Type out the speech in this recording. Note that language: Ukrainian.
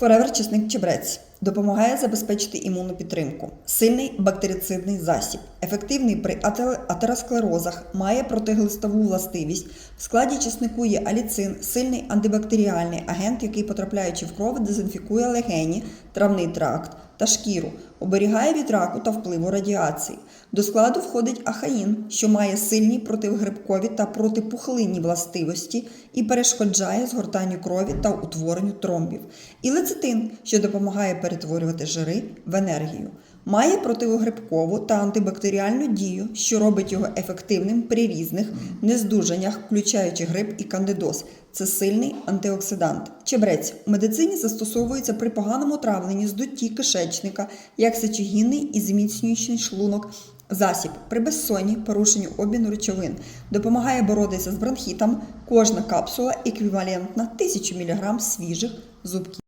Forever чесник чебрець допомагає забезпечити імунну підтримку. Сильний бактерицидний засіб, ефективний при атеросклерозах, має протиглистову властивість. В складі чеснику є аліцин, сильний антибактеріальний агент, який, потрапляючи в кров, дезінфікує легені, травний тракт та шкіру, оберігає від раку та впливу радіації. До складу входить ахаїн, що має сильні противгрибкові та протипухлинні властивості і перешкоджає згортанню крові та утворенню тромбів. І лецитин, що допомагає перетворювати жири в енергію. Має противогрибкову та антибактеріальну дію, що робить його ефективним при різних нездужаннях, включаючи грип і кандидоз. Це сильний антиоксидант. Чебрець у медицині застосовується при поганому травленні, здутті кишечника, як сечогінний і зміцнюючий шлунок. Засіб при безсонні, порушенню обміну речовин допомагає боротися з бронхітом. Кожна капсула еквівалентна 1000 мг свіжих зубків.